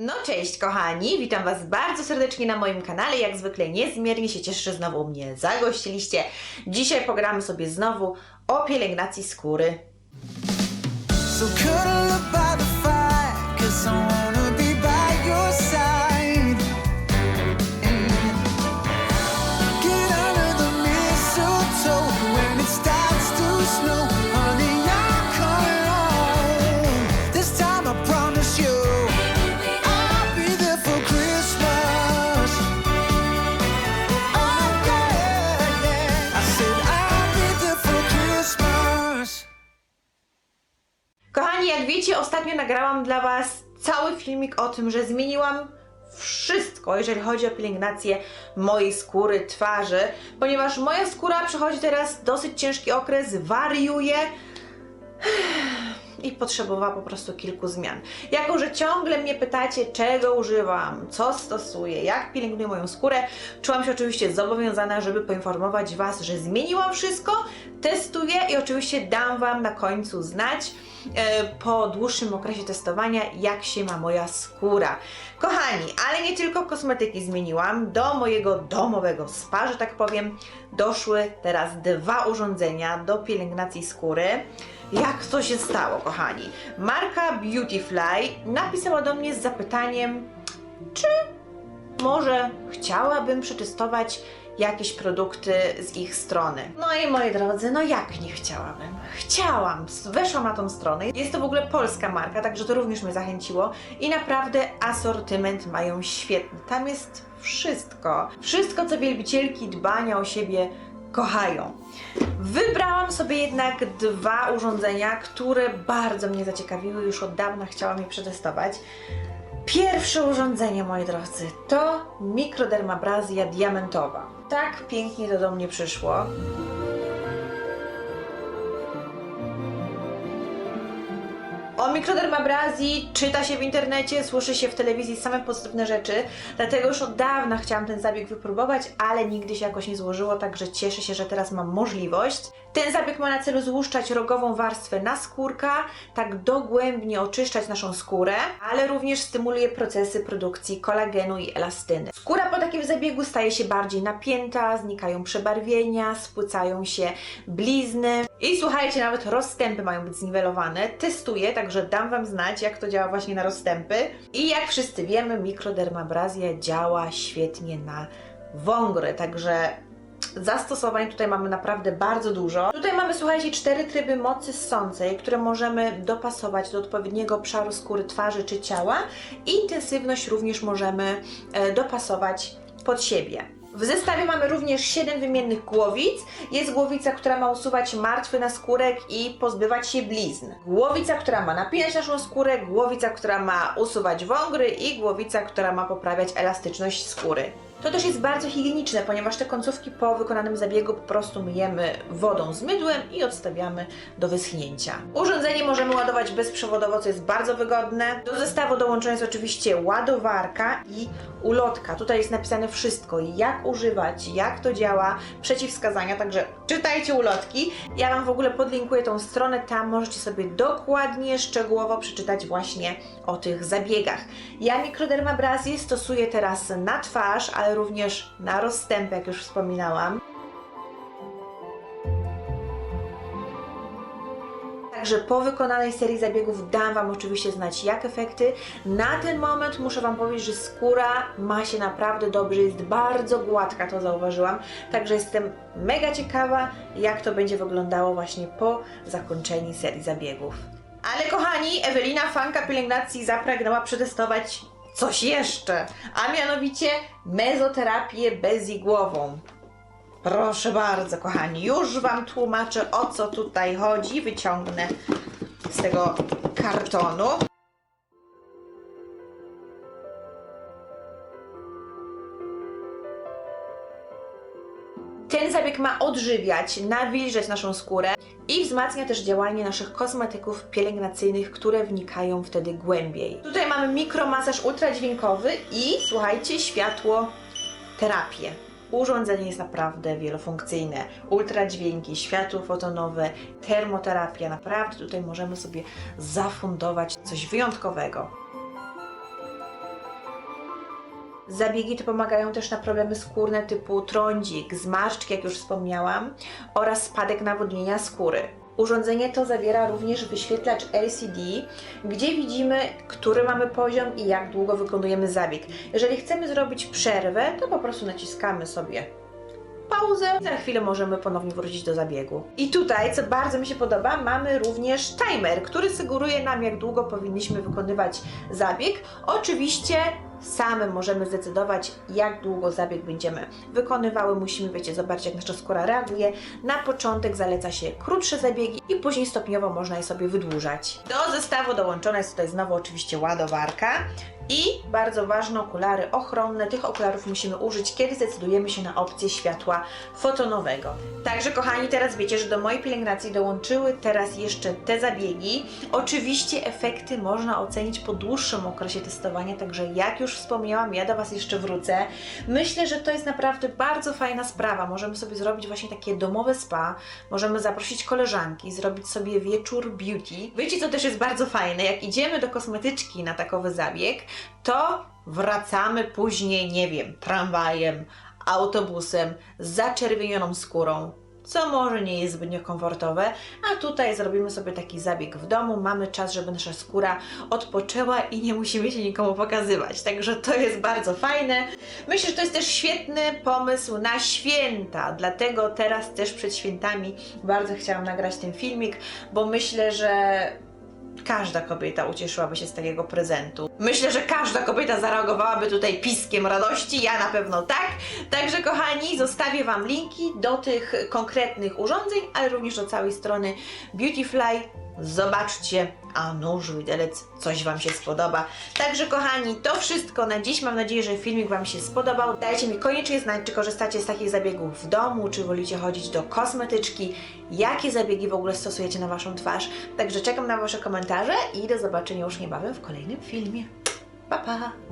No cześć kochani, witam Was bardzo serdecznie na moim kanale. Jak zwykle niezmiernie się cieszę, że znowu mnie zagościliście. Dzisiaj pogramy sobie znowu o pielęgnacji skóry. So nagrałam dla Was cały filmik o tym, że zmieniłam wszystko, jeżeli chodzi o pielęgnację mojej skóry, twarzy, ponieważ moja skóra przechodzi teraz dosyć ciężki okres, wariuje i potrzebowała po prostu kilku zmian. Jako, że ciągle mnie pytacie, czego używam, co stosuję, jak pielęgnuję moją skórę, czułam się oczywiście zobowiązana, żeby poinformować Was, że zmieniłam wszystko, testuję i oczywiście dam Wam na końcu znać e, po dłuższym okresie testowania, jak się ma moja skóra. Kochani, ale nie tylko kosmetyki zmieniłam, do mojego domowego spa, że tak powiem, doszły teraz dwa urządzenia do pielęgnacji skóry. Jak to się stało, kochani? Marka Beautyfly napisała do mnie z zapytaniem, czy może chciałabym przetestować jakieś produkty z ich strony. No i moi drodzy, no jak nie chciałabym? Chciałam, weszłam na tą stronę. Jest to w ogóle polska marka, także to również mnie zachęciło i naprawdę asortyment mają świetny. Tam jest wszystko. Wszystko, co wielbicielki dbania o siebie kochają. Wybrałam sobie jednak dwa urządzenia, które bardzo mnie zaciekawiły, już od dawna chciałam je przetestować. Pierwsze urządzenie, moi drodzy, to mikrodermabrazja diamentowa. Tak pięknie to do mnie przyszło. O mikrodermabrazji czyta się w internecie, słyszy się w telewizji same pozytywne rzeczy, dlatego już od dawna chciałam ten zabieg wypróbować, ale nigdy się jakoś nie złożyło, także cieszę się, że teraz mam możliwość. Ten zabieg ma na celu złuszczać rogową warstwę naskórka, tak dogłębnie oczyszczać naszą skórę, ale również stymuluje procesy produkcji kolagenu i elastyny. Skóra po takim zabiegu staje się bardziej napięta, znikają przebarwienia, spłycają się blizny i słuchajcie, nawet rozstępy mają być zniwelowane. Testuję, także dam Wam znać, jak to działa właśnie na rozstępy. I jak wszyscy wiemy, mikrodermabrazja działa świetnie na wągry, także zastosowań tutaj mamy naprawdę bardzo dużo. Tutaj mamy, słuchajcie, cztery tryby mocy ssącej, które możemy dopasować do odpowiedniego obszaru skóry twarzy czy ciała. Intensywność również możemy e, dopasować pod siebie. W zestawie mamy również 7 wymiennych głowic. Jest głowica, która ma usuwać martwy naskórek i pozbywać się blizn. Głowica, która ma napinać naszą skórę, głowica, która ma usuwać wągry i głowica, która ma poprawiać elastyczność skóry. To też jest bardzo higieniczne, ponieważ te końcówki po wykonanym zabiegu po prostu myjemy wodą z mydłem i odstawiamy do wyschnięcia. Urządzenie możemy ładować bezprzewodowo, co jest bardzo wygodne. Do zestawu dołączona jest oczywiście ładowarka i ulotka. Tutaj jest napisane wszystko, jak używać, jak to działa, przeciwwskazania, także czytajcie ulotki. Ja Wam w ogóle podlinkuję tą stronę, tam możecie sobie dokładnie, szczegółowo przeczytać właśnie o tych zabiegach. Ja mikrodermabrazję stosuję teraz na twarz, ale również na rozstępy, jak już wspominałam. Także po wykonanej serii zabiegów dam Wam oczywiście znać jak efekty. Na ten moment muszę Wam powiedzieć, że skóra ma się naprawdę dobrze, jest bardzo gładka, to zauważyłam. Także jestem mega ciekawa, jak to będzie wyglądało właśnie po zakończeniu serii zabiegów. Ale kochani, Ewelina, fanka pielęgnacji, zapragnęła przetestować coś jeszcze, a mianowicie mezoterapię bezigłową. Proszę bardzo, kochani, już Wam tłumaczę o co tutaj chodzi. Wyciągnę z tego kartonu. Ten zabieg ma odżywiać, nawilżać naszą skórę i wzmacnia też działanie naszych kosmetyków pielęgnacyjnych, które wnikają wtedy głębiej. Tutaj mamy mikromasaż ultradźwiękowy i słuchajcie, światło terapię. Urządzenie jest naprawdę wielofunkcyjne. Ultradźwięki, światło fotonowe, termoterapia. Naprawdę tutaj możemy sobie zafundować coś wyjątkowego. Zabiegi te pomagają też na problemy skórne typu trądzik, zmarszczki, jak już wspomniałam, oraz spadek nawodnienia skóry. Urządzenie to zawiera również wyświetlacz LCD, gdzie widzimy, który mamy poziom i jak długo wykonujemy zabieg. Jeżeli chcemy zrobić przerwę, to po prostu naciskamy sobie pauzę. Za chwilę możemy ponownie wrócić do zabiegu. I tutaj, co bardzo mi się podoba, mamy również timer, który sugeruje nam, jak długo powinniśmy wykonywać zabieg. Oczywiście same możemy zdecydować, jak długo zabieg będziemy wykonywały. Musimy, wiecie, zobaczyć, jak nasza skóra reaguje. Na początek zaleca się krótsze zabiegi i później stopniowo można je sobie wydłużać. Do zestawu dołączona jest tutaj znowu oczywiście ładowarka. I bardzo ważne okulary ochronne. Tych okularów musimy użyć, kiedy zdecydujemy się na opcję światła fotonowego. Także, kochani, teraz wiecie, że do mojej pielęgnacji dołączyły teraz jeszcze te zabiegi. Oczywiście efekty można ocenić po dłuższym okresie testowania, także jak już wspomniałam, ja do Was jeszcze wrócę. Myślę, że to jest naprawdę bardzo fajna sprawa. Możemy sobie zrobić właśnie takie domowe spa, możemy zaprosić koleżanki, zrobić sobie wieczór beauty. Wiecie, co też jest bardzo fajne? Jak idziemy do kosmetyczki na takowy zabieg, to wracamy później, nie wiem, tramwajem, autobusem, zaczerwienioną skórą, co może nie jest zbytnio komfortowe, a tutaj zrobimy sobie taki zabieg w domu, mamy czas, żeby nasza skóra odpoczęła i nie musimy się nikomu pokazywać, także to jest bardzo fajne. Myślę, że to jest też świetny pomysł na święta, dlatego teraz też przed świętami bardzo chciałam nagrać ten filmik, bo myślę, że każda kobieta ucieszyłaby się z takiego prezentu. Myślę, że każda kobieta zareagowałaby tutaj piskiem radości, ja na pewno tak. Także kochani, zostawię Wam linki do tych konkretnych urządzeń, ale również do całej strony Beautyfly. Zobaczcie, a nóż widelec, coś Wam się spodoba. Także kochani, to wszystko na dziś. Mam nadzieję, że filmik Wam się spodobał. Dajcie mi koniecznie znać, czy korzystacie z takich zabiegów w domu, czy wolicie chodzić do kosmetyczki, jakie zabiegi w ogóle stosujecie na Waszą twarz. Także czekam na Wasze komentarze i do zobaczenia już niebawem w kolejnym filmie. 爸爸。